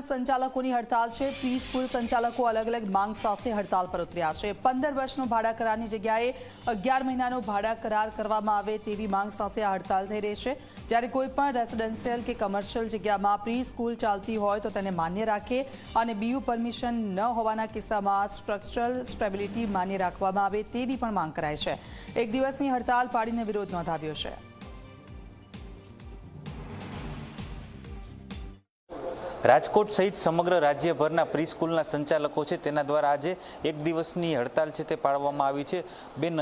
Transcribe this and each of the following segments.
School સંચાલકોની હડતાલ છે. Pre school સંચાલકો અલગ અલગ માંગ સાથે હડતાલ પર ઉતર્યા છે. પંદર વર્ષનો ભાડા કરારની જગ્યાએ અગિયાર મહિનાનો ભાડા કરાર કરવામાં આવે તેવી માંગ સાથે આ હડતાલ થઈ રહી છે. જ્યારે કોઈપણ રેસિડેન્શિયલ કે કમર્શિયલ જગ્યામાં પ્રી સ્કૂલ ચાલતી હોય તો તેને માન્ય રાખે અને બીયુ પરમિશન ન હોવાના કિસ્સામાં સ્ટ્રક્ચરલ સ્ટેબિલિટી માન્ય રાખવામાં આવે તેવી પણ માંગ કરાય છે. એક દિવસની હડતાલ પાડીને વિરોધ નોંધાવ્યો છે. રાજકોટ સહિત સમગ્ર રાજ્યભરના પ્રીસ્કૂલના સંચાલકો છે. તેના દ્વારા આજે એક દિવસની હડતાલ છે તે પાડવામાં આવી છે. બેન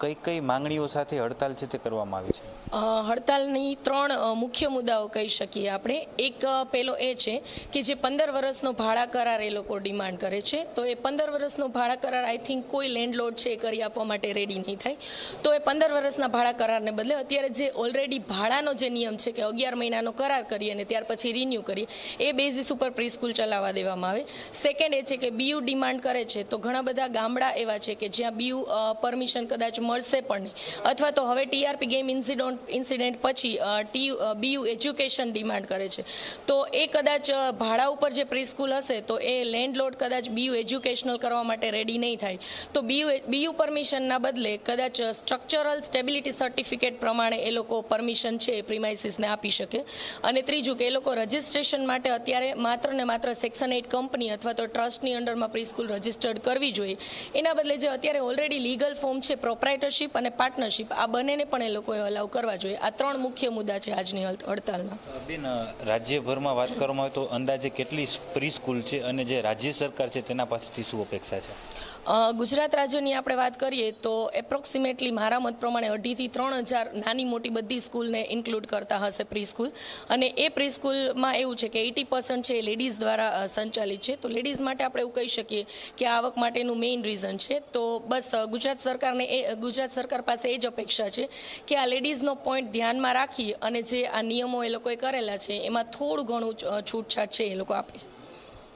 કઈ કઈ માંગણીઓ સાથે હડતાલ છે તે કરવામાં આવી છે? હડતાલની ત્રણ મુખ્ય મુદ્દાઓ કહી શકીએ આપણે. એક પહેલો એ છે કે જે પંદર વર્ષનો ભાડા કરાર એ લોકો ડિમાન્ડ કરે છે. તો એ પંદર વર્ષનો ભાડા કરાર આઈ થિંક કોઈ લેન્ડલોડ છે એ કરી આપવા માટે રેડી નહીં થાય. તો એ પંદર વર્ષના ભાડા કરારને બદલે અત્યારે જે ઓલરેડી ભાડાનો જે નિયમ છે કે અગિયાર મહિનાનો કરાર કરીએ અને ત્યાર પછી રિન્યૂ કરીએ, એ બેઝિસ ઉપર પ્રીસ્કૂલ ચલાવવા દેવામાં આવે. સેકન્ડ એ છે કે બીયુ ડિમાન્ડ કરે છે. તો ઘણા બધા ગામડા એવા છે કે જ્યાં બીયુ પરમિશન કદાચ મળશે પણ નહીં. અથવા તો હવે ટીઆરપી ગેમ ઇન્સિડન્ટ ઇન્સિડન્ટ પછી ટી બીયુ એજ્યુકેશન ડિમાન્ડ કરે છે. તો એ કદાચ ભાડા ઉપર જે પ્રિસ્કૂલ હશે, તો એ લેન્ડલોડ કદાચ બીયુ એજ્યુકેશનલ કરવા માટે રેડી નહીં થાય. તો બીયુ બીયુ પરમિશનના બદલે કદાચ સ્ટ્રક્ચરલ સ્ટેબિલિટી સર્ટિફિકેટ પ્રમાણે એ લોકો પરમિશન છે, એ પ્રિમાઇસીસને આપી શકે. અને ત્રીજું કે એ લોકો રજિસ્ટ્રેશન માટે અત્યારે માત્ર ને માત્ર સેક્શન એઇટ કંપની અથવા તો ટ્રસ્ટની અંડરમાં પ્રિસ્કૂલ રજિસ્ટર્ડ કરવી જોઈએ. એના બદલે જે અત્યારે ઓલરેડી લીગલ ફોર્મ છે પ્રોપ્રાઇટરશીપ અને પાર્ટનરશીપ આ બંનેને પણ એ લોકોએ અલાઉ કરવા જોઈએ. આ ત્રણ મુખ્ય મુદ્દા છે આજની હડ- હડતાલના. બેન રાજ્યભરમાં વાત કરવામાં આવે તો અંદાજે કેટલી પ્રી સ્કૂલ છે અને જે રાજ્ય સરકાર છે તેના પાસેથી શું અપેક્ષા છે? ગુજરાત રાજ્યની આપણે વાત કરીએ તો એપ્રોક્સિમેટલી મારા મત પ્રમાણે અઢીથી ત્રણ હજાર નાની મોટી બધી સ્કૂલને ઇન્ક્લુડ કરતા હશે પ્રી સ્કૂલ અને એ પ્રી સ્કૂલમાં એવું છે કે એટી પર્સન્ટ છે એ લેડીઝ દ્વારા સંચાલિત છે. તો લેડીઝ માટે આપણે એવું કહી શકીએ કે આવક માટેનું મેઇન રીઝન છે. તો બસ ગુજરાત સરકારને એ ગુજરાત સરકાર પાસે એ જ અપેક્ષા છે કે આ લેડીઝનો પોઈન્ટ ધ્યાનમાં રાખી અને જે આ નિયમો એ લોકોએ કરેલા છે, એમાં થોડું ઘણું છૂટછાટ છે એ લોકો આપે.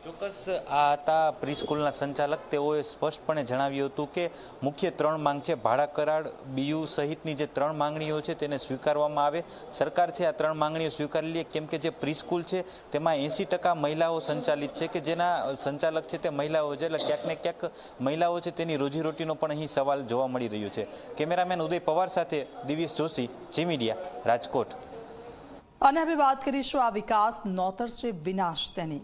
ચોક્કસ આ હતા પ્રી સ્કૂલના સંચાલક. તેઓએ સ્પષ્ટપણે જણાવ્યું હતું કે મુખ્ય ત્રણ માંગ છે. ભાડા કરાર, બીયુ સહિતની જે ત્રણ માંગણીઓ છે તેને સ્વીકારવામાં આવે. સરકાર છે આ ત્રણ માંગણીઓ સ્વીકારી લે કેમ કે જે પ્રી સ્કૂલ છે તેમાં એંસી ટકા મહિલાઓ સંચાલિત છે કે જેના સંચાલક છે તે મહિલાઓ છે. એટલે ક્યાંક ને ક્યાંક મહિલાઓ છે તેની રોજીરોટીનો પણ અહીં સવાલ જોવા મળી રહ્યો છે. કેમેરામેન ઉદય પવાર સાથે દિવ્યેશ જોશી, જી મીડિયા, રાજકોટ. અને હવે વાત કરીશું આ વિકાસ નોતરશે વિનાશ તેની.